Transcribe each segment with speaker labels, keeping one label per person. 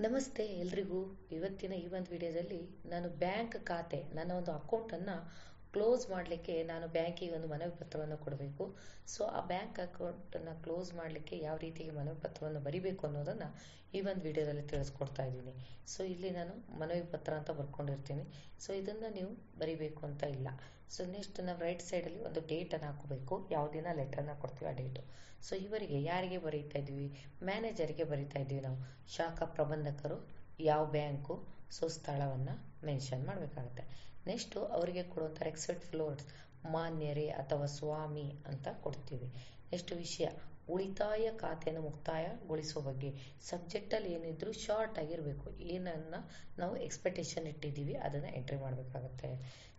Speaker 1: ನಮಸ್ತೆ ಎಲ್ರಿಗೂ. ಇವತ್ತಿನ ಈ ಒಂದು ವಿಡಿಯೋದಲ್ಲಿ ನಾನು ಬ್ಯಾಂಕ್ ಖಾತೆ ನನ್ನ ಒಂದು ಅಕೌಂಟನ್ನು ಕ್ಲೋಸ್ ಮಾಡಲಿಕ್ಕೆ ನಾನು ಬ್ಯಾಂಕಿಗೆ ಒಂದು ಮನವಿ ಪತ್ರವನ್ನು ಕೊಡಬೇಕು. ಸೊ ಆ ಬ್ಯಾಂಕ್ ಅಕೌಂಟನ್ನು ಕ್ಲೋಸ್ ಮಾಡಲಿಕ್ಕೆ ಯಾವ ರೀತಿಗೆ ಮನವಿ ಪತ್ರವನ್ನು ಬರಿಬೇಕು ಅನ್ನೋದನ್ನು ಈ ಒಂದು ವಿಡಿಯೋದಲ್ಲಿ ತಿಳಿಸ್ಕೊಡ್ತಾ ಇದ್ದೀನಿ. ಸೊ ಇಲ್ಲಿ ನಾನು ಮನವಿ ಪತ್ರ ಅಂತ ಬರ್ಕೊಂಡಿರ್ತೀನಿ. ಸೊ ಇದನ್ನು ನೀವು ಬರಿಬೇಕು ಅಂತ ಇಲ್ಲ. ಸೊ ನೆಕ್ಸ್ಟ್ ನಾವು ರೈಟ್ ಸೈಡಲ್ಲಿ ಒಂದು ಡೇಟನ್ನು ಹಾಕೋಬೇಕು. ಯಾವ ದಿನ ಲೆಟ್ರನ್ನ ಕೊಡ್ತೀವಿ ಆ ಡೇಟು ಸೊ ಇವರಿಗೆ ಯಾರಿಗೆ ಬರೀತಾ ಇದ್ದೀವಿ? ಮ್ಯಾನೇಜರಿಗೆ ಬರೀತಾ ಇದ್ದೀವಿ ನಾವು. ಶಾಖಾ ಪ್ರಬಂಧಕರು, ಯಾವ ಬ್ಯಾಂಕು? ಸೊ ಸ್ಥಳವನ್ನು ಮೆನ್ಷನ್ ಮಾಡಬೇಕಾಗುತ್ತೆ. ನೆಕ್ಸ್ಟು ಅವರಿಗೆ ಕೊಡುವಂಥ ಎಕ್ಸೆಪ್ಟ್ ಫ್ಲೋರ್ಸ್ ಮಾನ್ಯರೇ ಅಥವಾ ಸ್ವಾಮಿ ಅಂತ ಕೊಡ್ತೀವಿ. ನೆಕ್ಸ್ಟ್ ವಿಷಯ ಉಳಿತಾಯ ಖಾತೆಯನ್ನು ಮುಕ್ತಾಯಗೊಳಿಸುವ ಬಗ್ಗೆ ಸಬ್ಜೆಕ್ಟಲ್ಲಿ ಏನಿದ್ರು ಶಾರ್ಟ್ ಆಗಿರಬೇಕು. ಏನನ್ನು ನಾವು ಎಕ್ಸ್ಪೆಕ್ಟೇಷನ್ ಇಟ್ಟಿದ್ದೀವಿ, ಅದನ್ನು ಎಂಟ್ರಿ ಮಾಡಬೇಕಾಗುತ್ತೆ.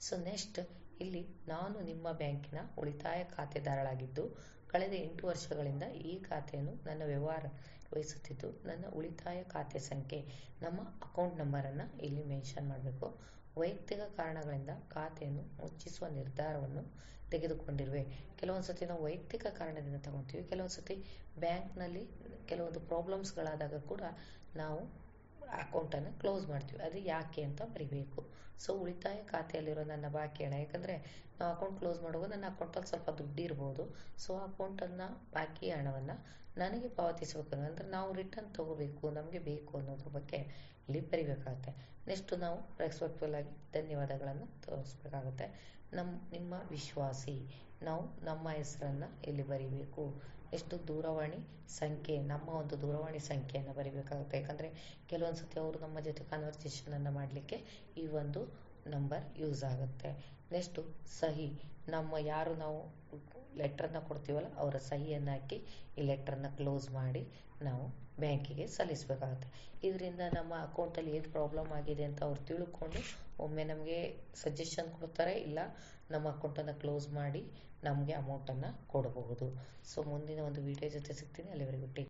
Speaker 1: ಸೊ ನೆಕ್ಸ್ಟ್ ಇಲ್ಲಿ ನಾನು ನಿಮ್ಮ ಬ್ಯಾಂಕಿನ ಉಳಿತಾಯ ಖಾತೆದಾರಳಾಗಿದ್ದು, ಕಳೆದ ಎಂಟು ವರ್ಷಗಳಿಂದ ಈ ಖಾತೆಯನ್ನು ನನ್ನ ವ್ಯವಹಾರ ವಹಿಸುತ್ತಿದ್ದು, ನನ್ನ ಉಳಿತಾಯ ಖಾತೆ ಸಂಖ್ಯೆ, ನಮ್ಮ ಅಕೌಂಟ್ ನಂಬರನ್ನು ಇಲ್ಲಿ ಮೆನ್ಷನ್ ಮಾಡಬೇಕು. ವೈಯಕ್ತಿಕ ಕಾರಣಗಳಿಂದ ಖಾತೆಯನ್ನು ಮುಚ್ಚಿಸುವ ನಿರ್ಧಾರವನ್ನು ತೆಗೆದುಕೊಂಡಿರುವೆ. ಕೆಲವೊಂದು ಸತಿ ನಾವು ವೈಯಕ್ತಿಕ ಕಾರಣದಿಂದ ತಗೊತೀವಿ ಕೆಲವೊಂದು ಸತಿ ಬ್ಯಾಂಕ್ನಲ್ಲಿ ಕೆಲವೊಂದು ಪ್ರಾಬ್ಲಮ್ಸ್ಗಳಾದಾಗ ಕೂಡ ನಾವು ಅಕೌಂಟನ್ನು ಕ್ಲೋಸ್ ಮಾಡ್ತೀವಿ. ಅದು ಯಾಕೆ ಅಂತ ಬರಿಬೇಕು. ಸೊ, ಉಳಿತಾಯ ಖಾತೆಯಲ್ಲಿರೋ ನನ್ನ ಬಾಕಿ ಹಣ, ಯಾಕಂದರೆ ನಾವು ಅಕೌಂಟ್ ಕ್ಲೋಸ್ ಮಾಡುವಾಗ ನನ್ನ ಅಕೌಂಟಲ್ಲಿ ಸ್ವಲ್ಪ ದುಡ್ಡಿರ್ಬೋದು ಸೊ ಅಕೌಂಟನ್ನು, ಬಾಕಿ ಹಣವನ್ನು ನನಗೆ ಪಾವತಿಸಬೇಕು ಅಂದರೆ ನಾವು ರಿಟರ್ನ್ ತಗೋಬೇಕು, ನಮಗೆ ಬೇಕು ಅನ್ನೋದ್ರ ಬಗ್ಗೆ ಇಲ್ಲಿ ಬರಿಬೇಕಾಗುತ್ತೆ. ನೆಕ್ಸ್ಟು ನಾವು ರೆಸ್ಪೆಕ್ಟ್ಫುಲ್ ಆಗಿ ಧನ್ಯವಾದಗಳನ್ನು ತೋರಿಸ್ಬೇಕಾಗುತ್ತೆ. ನಮ್ಮ ನಿಮ್ಮ ವಿಶ್ವಾಸಿ, ನಾವು ನಮ್ಮ ಹೆಸರನ್ನು ಇಲ್ಲಿ ಬರಿಬೇಕು. ಎಷ್ಟು ದೂರವಾಣಿ ಸಂಖ್ಯೆ, ನಮ್ಮ ಒಂದು ದೂರವಾಣಿ ಸಂಖ್ಯೆಯನ್ನು ಬರಿಬೇಕಾಗುತ್ತೆ. ಯಾಕಂದರೆ ಕೆಲವೊಂದು ಸತಿ ಅವರು ನಮ್ಮ ಜೊತೆ ಕನ್ವರ್ಸೇಷನನ್ನು ಮಾಡಲಿಕ್ಕೆ ಈ ಒಂದು ನಂಬರ್ ಯೂಸ್ ಆಗುತ್ತೆ. ನೆಕ್ಸ್ಟು ಸಹಿ. ನಮ್ಮ ಯಾರು ನಾವು ಲೆಟ್ರನ್ನ ಕೊಡ್ತೀವಲ್ಲ, ಅವರ ಸಹಿಯನ್ನು ಹಾಕಿ ಈ ಲೆಟ್ರನ್ನ ಕ್ಲೋಸ್ ಮಾಡಿ ನಾವು ಬ್ಯಾಂಕಿಗೆ ಸಲ್ಲಿಸಬೇಕಾಗುತ್ತೆ. ಇದರಿಂದ ನಮ್ಮ ಅಕೌಂಟಲ್ಲಿ ಏನು ಪ್ರಾಬ್ಲಮ್ ಆಗಿದೆ ಅಂತ ಅವ್ರು ತಿಳ್ಕೊಂಡು ಒಮ್ಮೆ ನಮಗೆ ಸಜೆಷನ್ ಕೊಡ್ತಾರೆ, ಇಲ್ಲ ನಮ್ಮ ಅಕೌಂಟನ್ನು ಕ್ಲೋಸ್ ಮಾಡಿ ನಮಗೆ ಅಮೌಂಟನ್ನು ಕೊಡಬಹುದು ಸೊ ಮುಂದಿನ ಒಂದು ವಿಡಿಯೋ ಜೊತೆ ಸಿಗ್ತೀನಿ. ಅಲ್ಲಿವರೆಗೂ ಟೇಕ್